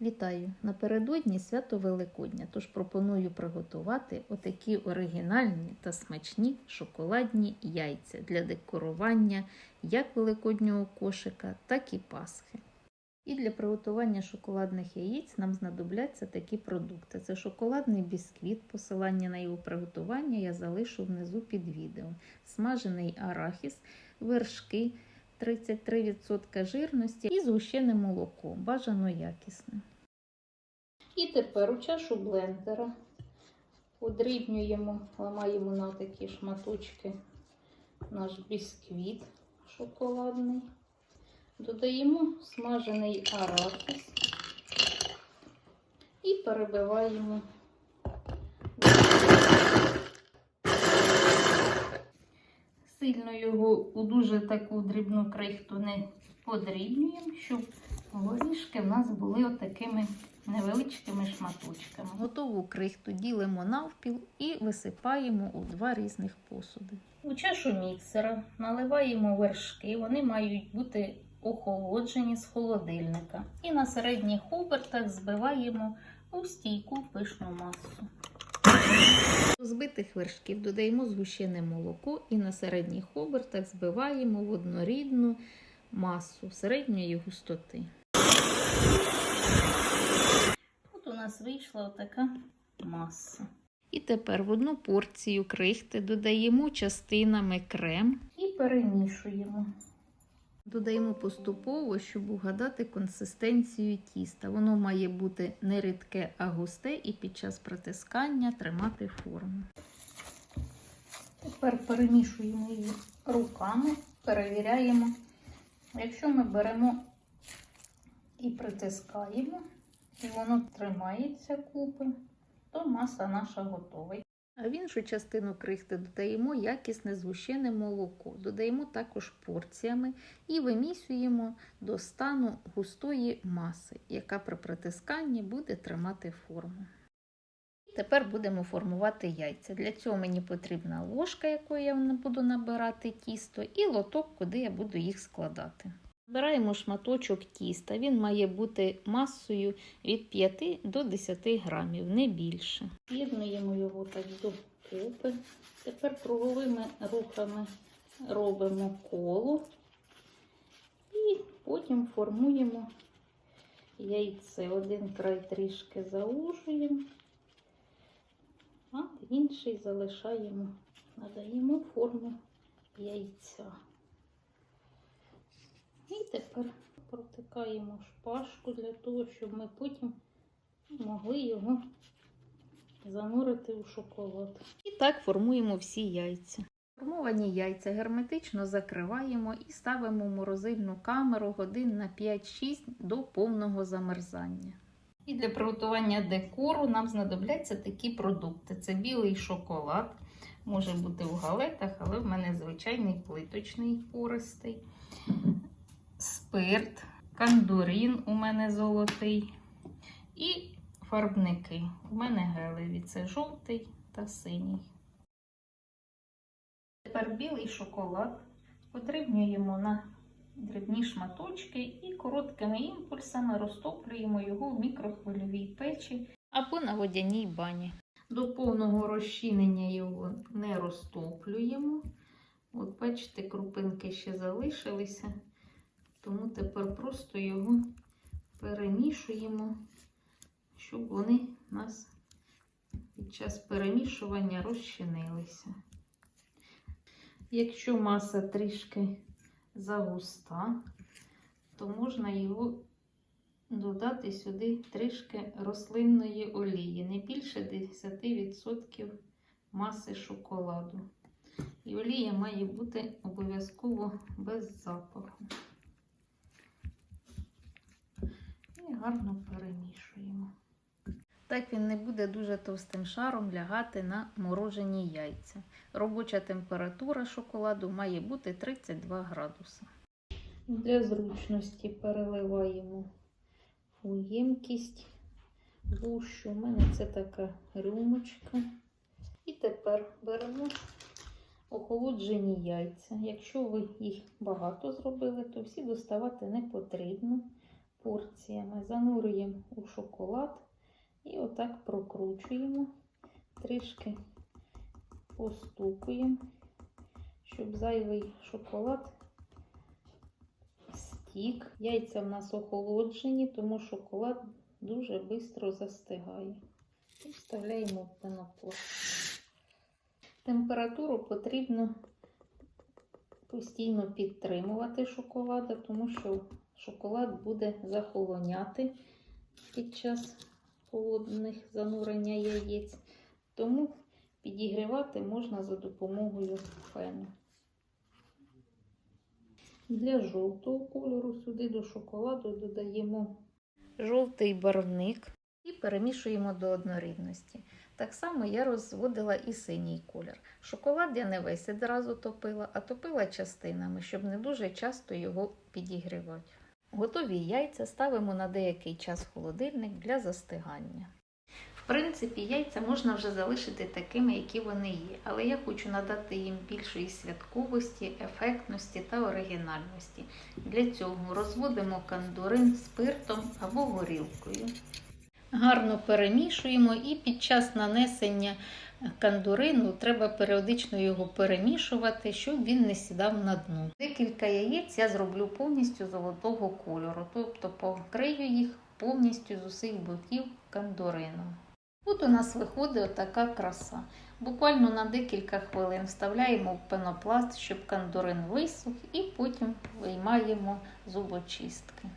Вітаю! Напередодні свято Великодня, тож пропоную приготувати отакі оригінальні та смачні шоколадні яйця для декорування як великоднього кошика, так і пасхи. І для приготування шоколадних яєць нам знадобляться такі продукти: це шоколадний бісквіт, посилання на його приготування я залишу внизу під відео, смажений арахіс, вершки. 33% жирності і згущене молоко, бажано якісне. І тепер у чашу блендера подрібнюємо, ламаємо на такі шматочки наш бісквіт шоколадний, додаємо смажений арахіс і перебиваємо. Сильно його у дуже таку дрібну крихту не подрібнюємо, щоб горішки в нас були отакими невеличкими шматочками. Готову крихту ділимо навпіл і висипаємо у два різних посуди. У чашу міксера наливаємо вершки, вони мають бути охолоджені з холодильника. І на середніх обертах збиваємо у стійку пишну масу. До збитих вершків додаємо згущене молоко і на середніх обертах збиваємо в однорідну масу середньої густоти. От у нас вийшла така маса. І тепер в одну порцію крихти додаємо частинами крем і перемішуємо. Додаємо поступово, щоб угадати консистенцію тіста. Воно має бути не рідке, а густе, і під час притискання тримати форму. Тепер перемішуємо її руками, перевіряємо. Якщо ми беремо і притискаємо, і воно тримається купи, то маса наша готова. А в іншу частину крихти додаємо якісне згущене молоко. Додаємо також порціями і вимісюємо до стану густої маси, яка при притисканні буде тримати форму. Тепер будемо формувати яйця. Для цього мені потрібна ложка, якою я буду набирати тісто, і лоток, куди я буду їх складати. Збираємо шматочок тіста, він має бути масою від 5 до 10 грамів, не більше. З'єднуємо його так до купи. Тепер круговими рухами робимо коло і потім формуємо яйце. Один край трішки заужуємо, а інший залишаємо, надаємо форму яйця. І тепер протикаємо шпажку для того, щоб ми потім могли його занурити у шоколад. І так формуємо всі яйця. Формовані яйця герметично закриваємо і ставимо в морозильну камеру годин на 5-6 до повного замерзання. І для приготування декору нам знадобляться такі продукти: це білий шоколад, може бути в галетах, але в мене звичайний плиточний пористий спирт, кандурін у мене золотий і фарбники. У мене гелеві це жовтий та синій. Тепер білий шоколад подрібнюємо на дрібні шматочки і короткими імпульсами розтоплюємо його в мікрохвильовій печі або на водяній бані. До повного розчинення його не розтоплюємо. От, бачите, крупинки ще залишилися. Тому тепер просто його перемішуємо, щоб вони у нас під час перемішування розчинилися. Якщо маса трішки загуста, то можна його додати сюди трішки рослинної олії, не більше 10% маси шоколаду. І олія має бути обов'язково без запаху. І гарно перемішуємо. Так він не буде дуже товстим шаром лягати на морожені яйця. Робоча температура шоколаду має бути 32 градуси. Для зручності переливаємо у ємкість гущу. У мене це така рюмочка. І тепер беремо охолоджені яйця. Якщо ви їх багато зробили, то всі доставати не потрібно. Порціями. Занурюємо у шоколад і отак прокручуємо, трішки постукуємо, щоб зайвий шоколад стік. Яйця в нас охолоджені, тому шоколад дуже швидко застигає. І вставляємо в пенопласт. Температуру потрібно постійно підтримувати шоколада, тому що шоколад буде захолоняти під час холодних занурення яєць. Тому підігрівати можна за допомогою фену. Для жовтого кольору сюди до шоколаду додаємо жовтий барвник і перемішуємо до однорідності. Так само я розводила і синій колір. Шоколад я не весь одразу топила, а топила частинами, щоб не дуже часто його підігрівати. Готові яйця ставимо на деякий час в холодильник для застигання. В принципі, яйця можна вже залишити такими, які вони є, але я хочу надати їм більшої святковості, ефектності та оригінальності. Для цього розводимо кандурин спиртом або горілкою. Гарно перемішуємо і під час нанесення кандурину треба періодично його перемішувати, щоб він не сідав на дно. Декілька яєць я зроблю повністю золотого кольору, тобто покрию їх повністю з усіх боків кандурином. Тут у нас виходить така краса. Буквально на декілька хвилин вставляємо в пенопласт, щоб кандурин висох, і потім виймаємо зубочистки.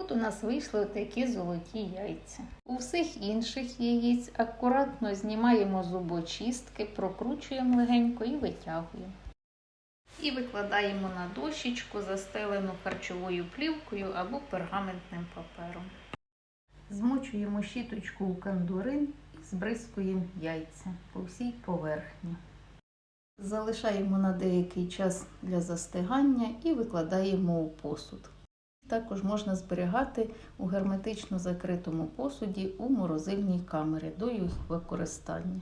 От у нас вийшли такі золоті яйця. У всіх інших яєць акуратно знімаємо зубочистки, прокручуємо легенько і витягуємо. І викладаємо на дощечку, застелену харчовою плівкою або пергаментним папером. Змочуємо щіточку у кандурин і збризкуємо яйця по всій поверхні. Залишаємо на деякий час для застигання і викладаємо у посуд. Також можна зберігати у герметично закритому посуді у морозильній камері до їх використання.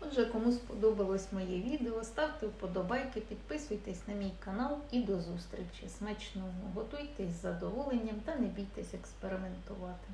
Отже, кому сподобалось моє відео, ставте вподобайки, підписуйтесь на мій канал і до зустрічі. Смачного! Готуйтесь з задоволенням та не бійтесь експериментувати.